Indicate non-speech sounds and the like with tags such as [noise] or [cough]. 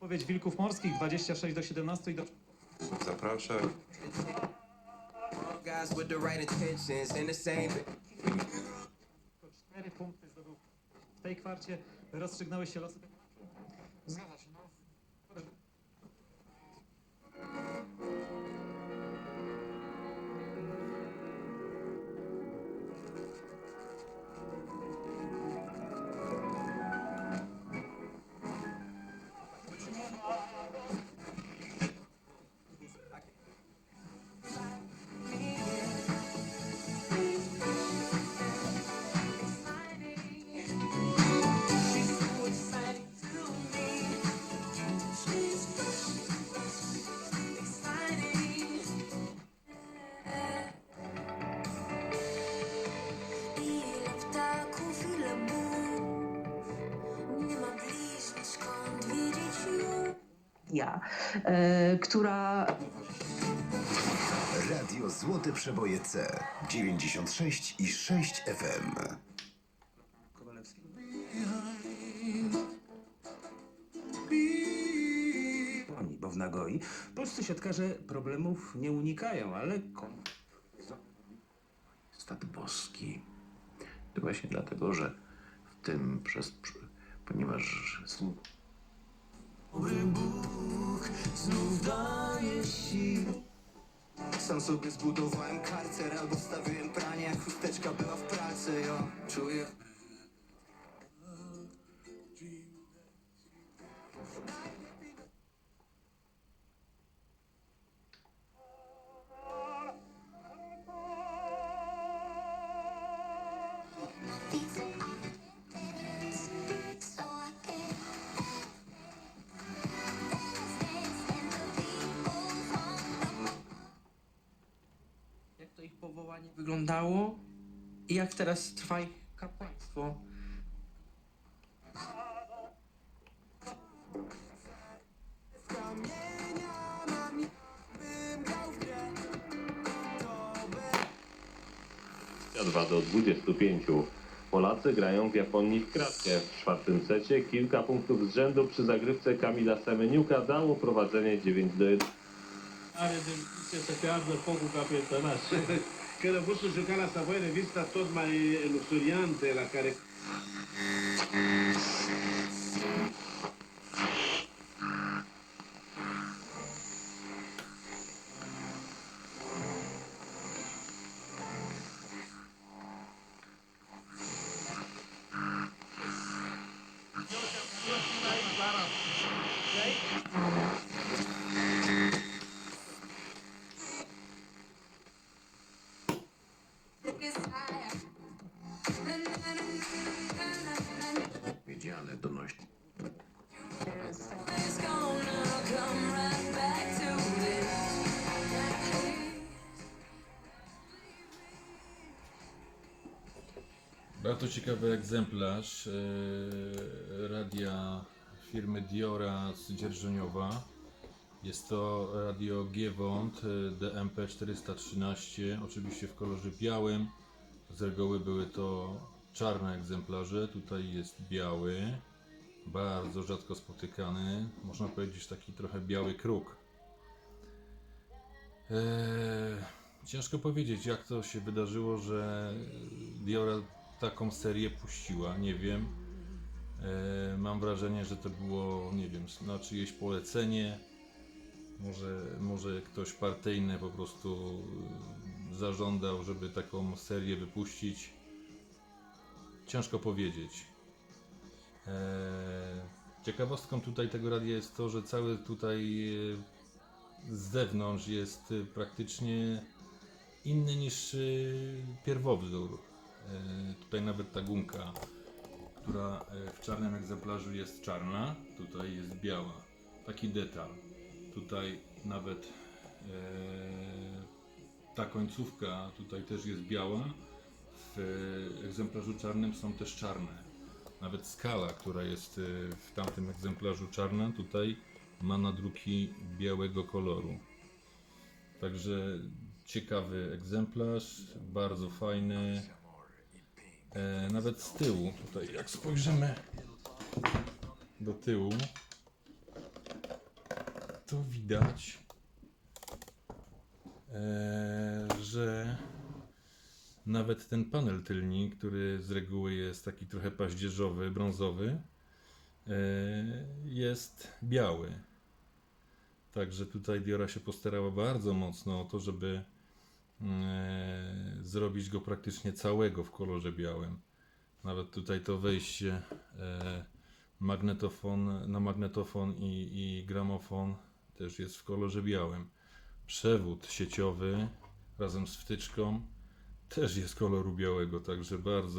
Odpowiedź Wilków Morskich 26 do 17 i do Zapraszam. Guys with the right intentions and the same. Cztery punkty zdobył w tej kwarcie. Rozstrzygnęły się losy. Zgadza ja, e, która Radio Złote Przeboje C 96 i 6 FM. Oni, bo w Nagoi polscy siatkarze problemów nie unikają, ale. Stat boski. To właśnie dlatego, że w tym przez. Przy- ponieważ słów Sam sobie zbudowałem karcer albo wstawiłem pranie, jak chusteczka była w pralce. Ja czuję. To ich powołanie wyglądało i jak teraz trwa ich kapłaństwo. 2 do 25. Polacy grają w Japonii w kratkę. W czwartym secie kilka punktów z rzędu przy zagrywce Kamila Semeniuka dało prowadzenie 9 do 1. are de ce să te ardă focul ca pe tănaș. [laughs] Când a pus juca la Savoie revista tot mai luxuriante la care... to this Bardzo ciekawy egzemplarz e, radia firmy Diora z Dzierżoniowa. Jest to radio Giewont DMP 413, oczywiście w kolorze białym. Z reguły były to czarne egzemplarze, tutaj jest biały, bardzo rzadko spotykany, można powiedzieć taki trochę biały kruk. Eee, ciężko powiedzieć, jak to się wydarzyło, że Diora taką serię puściła, nie wiem. Eee, mam wrażenie, że to było, nie wiem, na czyjeś polecenie. Może, może ktoś partyjny po prostu zażądał, żeby taką serię wypuścić. Ciężko powiedzieć. Eee, ciekawostką tutaj tego radia jest to, że cały tutaj e, z zewnątrz jest y, praktycznie inny niż y, pierwowzór. Y, Tutaj nawet ta gumka, która w czarnym egzemplarzu jest czarna, tutaj jest biała. Taki detal. Tutaj nawet ta końcówka tutaj też jest biała. W y, egzemplarzu czarnym są też czarne. Nawet skala, która jest y, w tamtym egzemplarzu czarna, tutaj ma nadruki białego koloru. Także ciekawy egzemplarz, bardzo fajny. E, nawet z tyłu, tutaj jak spojrzymy do tyłu, to widać, e, że nawet ten panel tylni, który z reguły jest taki trochę paździerzowy, brązowy, e, jest biały. Także tutaj Diora się postarała bardzo mocno o to, żeby e, zrobić go praktycznie całego w kolorze białym. Nawet tutaj to wejście e, magnetofon, na magnetofon i, i gramofon też jest w kolorze białym. Przewód sieciowy razem z wtyczką też jest koloru białego, także bardzo